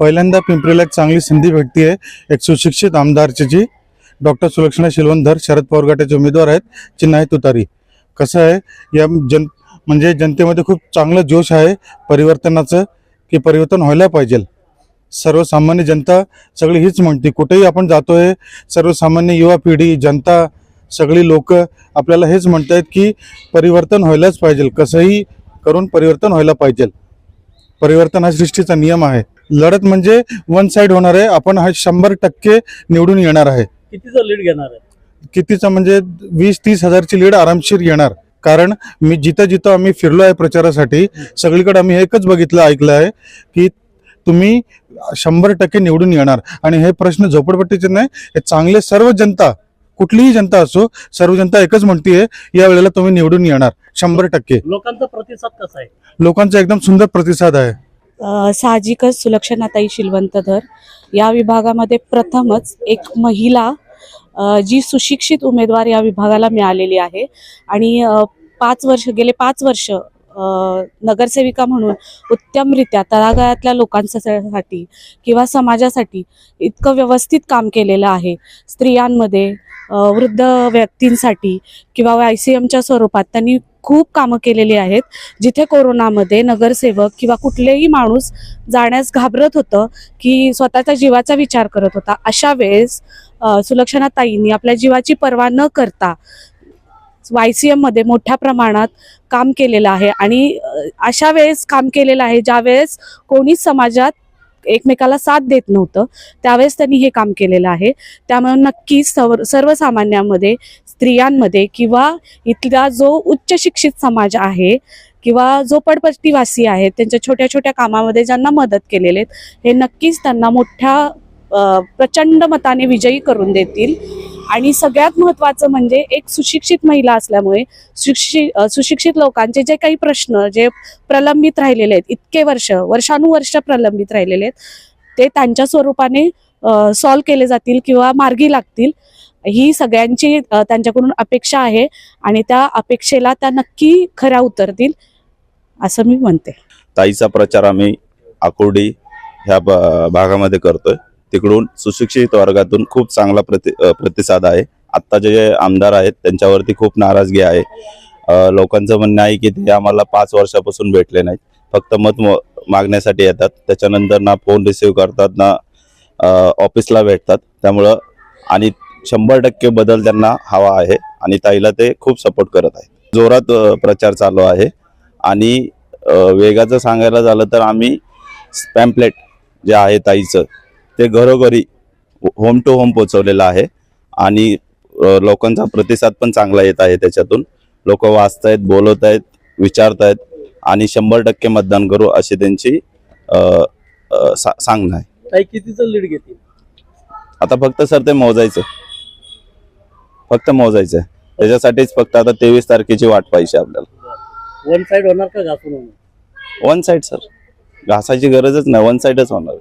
पहिल्यांदा पिंपरीला एक चांगली संधी भेटते एक सुशिक्षित आमदारची जी डॉक्टर सुलक्षणा शिलवंधर शरद पवार गटाचे उमेदवार आहेत चिन्हाई तुतारी. कसं आहे या जन म्हणजे जनतेमध्ये खूप चांगलं जोश आहे परिवर्तनाचं की परिवर्तन व्हायला पाहिजे. सर्वसामान्य जनता सगळी हीच म्हणते कुठेही आपण जातोय सर्वसामान्य युवा पिढी जनता सगळी लोक आपल्याला हेच म्हणत आहेत की परिवर्तन व्हायलाच पाहिजे. कसंही करून परिवर्तन व्हायला पाहिजे. परिवर्तन हा सृष्टीचा नियम आहे. लढत म्हणजे वन साइड होणार आहे. आपण हा शंभर टक्के निवडून येणार आहे. कितीचा लीड घेणार आहे? कितीचा म्हणजे वीस तीस हजारची लीड आरामशीर येणार. कारण मी जिथं जिथं आम्ही फिरलो आहे प्रचारासाठी सगळीकडे आम्ही एकच बघितलं ऐकलं आहे की तुम्ही शंभर टक्के निवडून येणार. आणि हे प्रश्न झोपडपट्टीचे नाही हे चांगले सर्व जनता कुठलीही जनता असो सर्व जनता एकच म्हणतीये या वेळेला तुम्ही निवडून येणार शंभर टक्के. लोकांचा प्रतिसाद कसा आहे? लोकांचा एकदम सुंदर प्रतिसाद आहे. साहजिकच सुलक्षणाताई शिलवंतधर या विभागामध्ये प्रथमच एक महिला जी सुशिक्षित उमेदवार या विभागाला मिळालेली आहे. आणि पाच वर्ष गेले पाच वर्ष नगरसेविका म्हणून उत्तमरित्या तळागाळातल्या लोकांसाठी किंवा समाजासाठी इतकं व्यवस्थित काम केलेलं आहे. स्त्रियांमध्ये वृद्ध व्यक्तींसाठी किंवा आय सी एमच्या स्वरूपात त्यांनी खूप कामं केलेली आहेत. जिथे कोरोनामध्ये नगरसेवक किंवा कुठलेही माणूस जाण्यास घाबरत होतं की स्वतःच्या जीवाचा विचार करत होता अशा वेळेस सुलक्षणाताईंनी सुलक्षणा ताईंनी आपल्या जीवाची पर्वा न करता वाय सी एममध्ये मोठ्या प्रमाणात काम केलेलं आहे. आणि अशा वेळेस काम केलेलं आहे ज्यावेळेस कोणीच समाजात एकमेकाला साथ देत नव्हतं त्यावेळेस त्यांनी हे काम केलेलं आहे. त्यामुळे नक्कीच सर्व सर्वसामान्यांमध्ये स्त्रियांमध्ये किंवा इथला जो उच्च शिक्षित समाज आहे किंवा जो पडपट्टीवासी आहेत त्यांच्या छोट्या छोट्या कामामध्ये ज्यांना मदत केलेले आहेत हे नक्कीच त्यांना मोठ्या प्रचंड मताने विजयी करून देतील. आणि सगळ्यात महत्त्वाचं म्हणजे एक सुशिक्षित महिला असल्यामुळे सुशिक्षित सुशिक्षित लोकांचे जे काही प्रश्न जे प्रलंबित राहिलेले आहेत इतके वर्ष वर्षानुवर्ष प्रलंबित राहिलेले आहेत ते त्यांच्या स्वरूपाने सॉल्व केले जातील किंवा मार्गी लागतील. ही सगळ्यांची त्यांच्याकडून अपेक्षा आहे आणि त्या अपेक्षेला त्या नक्की खऱ्या उतरतील असं मी म्हणते. ताईचा प्रचार आम्ही आकुर्डी ह्या भागामध्ये करतोय. तिकडून सुशिक्षित वर्गातून खूप चांगला प्रति प्रतिसाद आहे. आत्ताचे जे आमदार आहेत त्यांच्यावरती खूप नाराजगी आहे. लोकांचं म्हणणं आहे की ते आम्हाला पाच वर्षापासून भेटले नाहीत. फक्त मत म- मागण्यासाठी येतात. त्याच्यानंतर ना फोन रिसिव्ह करतात ना ऑफिसला भेटतात. त्यामुळं आणि शंभर टक्के बदल त्यांना हवा आहे आणि ताईला ते खूप सपोर्ट करत आहेत. जोरात प्रचार चालू आहे आणि वेगाचं सांगायला झालं तर आम्ही पॅम्पलेट जे आहे ताईचं ते घरोघरी होम टू होम पोचवलेलं आहे. आणि लोकांचा प्रतिसाद पण चांगला येत आहे त्याच्यातून. लोक वाचतायत बोलत आहेत विचारतायत आणि शंभर टक्के मतदान करू अशी त्यांची सा- सांगणं आहे. कितीचं लीड घेतील? आता फक्त सर ते मोजायचं. फक्त मोजायचं त्याच्यासाठीच फक्त आता तेवीस तारखेची वाट पाहिजे आपल्याला. वन साइड होणार का घासून वन साईड सर. घासायची गरजच नाही. वन साईडच होणार.